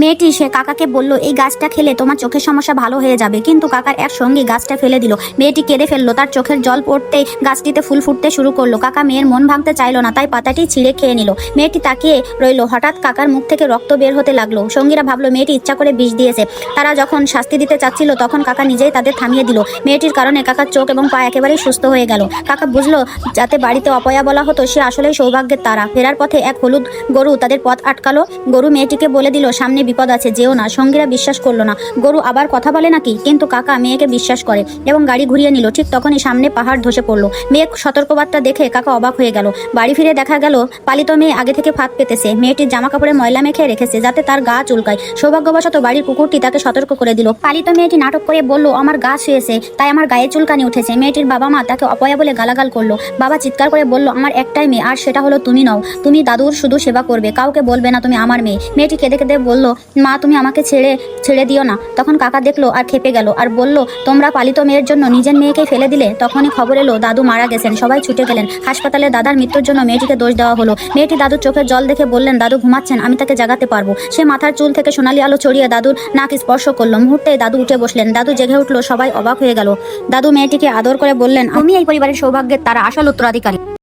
মেয়েটি সে কাকাকে বলল, এই গাছটা খেলে তোমার চোখের সমস্যা ভালো হয়ে যাবে। কিন্তু কাকার এক সঙ্গে গাছটা ফেলে দিল। মেয়েটি কেঁদে ফেলল, তার চোখের জল পড়তে গাছটিতে ফুল ফুটতে শুরু করল। কাকা মেয়ের মন ভাঙতে চাইলো না, তাই পাতাটি ছিঁড়ে খেয়ে নিল। মেয়েটি তাকিয়ে রইল, হঠাৎ কাকার মুখ থেকে রক্ত বের হতে লাগল। সঙ্গীরা ভাবলো, মেয়েটি ইচ্ছা করে বিষ দিয়েছে। তারা যখন শাস্তি দিতে চাচ্ছিল, তখন কাকা নিজেই তাদের থামিয়ে দিল। মেয়েটির কারণে কাকার চোখ এবং পা একেবারেই সুস্থ হয়ে গেল। কাকা বুঝলো, যাতে বাড়িতে অপয়া বলা হতো, সে আসলেই সৌভাগ্যের তারা। ফেরার পথে এক হলুদ গরু তাদের পথ আটকালো। গরু মেয়েটিকে বলে দিল, সামনে বিপদ আছে, যেও না। সঙ্গীরা বিশ্বাস করল না। গরু আবার কথা বলে নাকি? কিন্তু কাকা মেয়েকে বিশ্বাস করে এবং গাড়ি ঘুরিয়ে নিল। ঠিক তখনই সামনে পাহাড় ধসে পড়ল। মেয়ে সতর্কবার্তা দেখে কাকা অবাক হয়ে গেল। বাড়ি ফিরে দেখা গেল, পালিত মেয়ে আগে থেকে ফাঁদ পেতেছে। মেয়েটির জামা কাপড়ে ময়লা মেখে রেখেছে যাতে তার গা চুলকায়। সৌভাগ্যবশত বাড়ির কুকুরটি তাকে সতর্ক করে দিল। পালিত মেয়েটি নাটক করে বলল, আমার গা শুয়েছে, তাই আমার গায়ে চুলকানি উঠেছে। মেয়েটির বাবা মা তাকে অপয়া বলে গালাগাল করল। বাবা চিৎকার করে বলল, আমার একটাই মেয়ে, আর সেটা হলো তুমি নও। তুমি দাদুর শুধু সেবা করবে, কাউকে বলবে না তুমি আমার মেয়ে। মেয়েটি কেঁদে কেঁদে বলল মা, তুমি আমাকে ছেড়ে ছেড়ে দিও না। তখন কাকা দেখল আর খেপে গেল আর বলল, তোমরা পালিত মেয়ের জন্য নিজের মেয়েকেই ফেলে দিলে? তখনই খবর এলো, দাদু মারা গেছেন, সবাই ছুটে গেলেন। হাসপাতালে দাদার মৃত্যুর জন্য মেয়েটিকে দোষ দেওয়া হলো। মেয়েটি দাদুর চোখের জল দেখে বললেন, দাদু ঘুমাচ্ছেন, আমি তাকে জাগাতে পারব। সে মাথার চুল থেকে সোনালি আলো ছড়িয়ে দাদুর নাক স্পর্শ করল। মুহূর্তে দাদু উঠে বসলেন, দাদু জেগে উঠল, সবাই অবাক হয়ে গেল। দাদু মেয়েটিকে আদর করে বললেন, আমি এই পরিবারের সৌভাগ্যের তারা আসল উত্তরাধিকারী।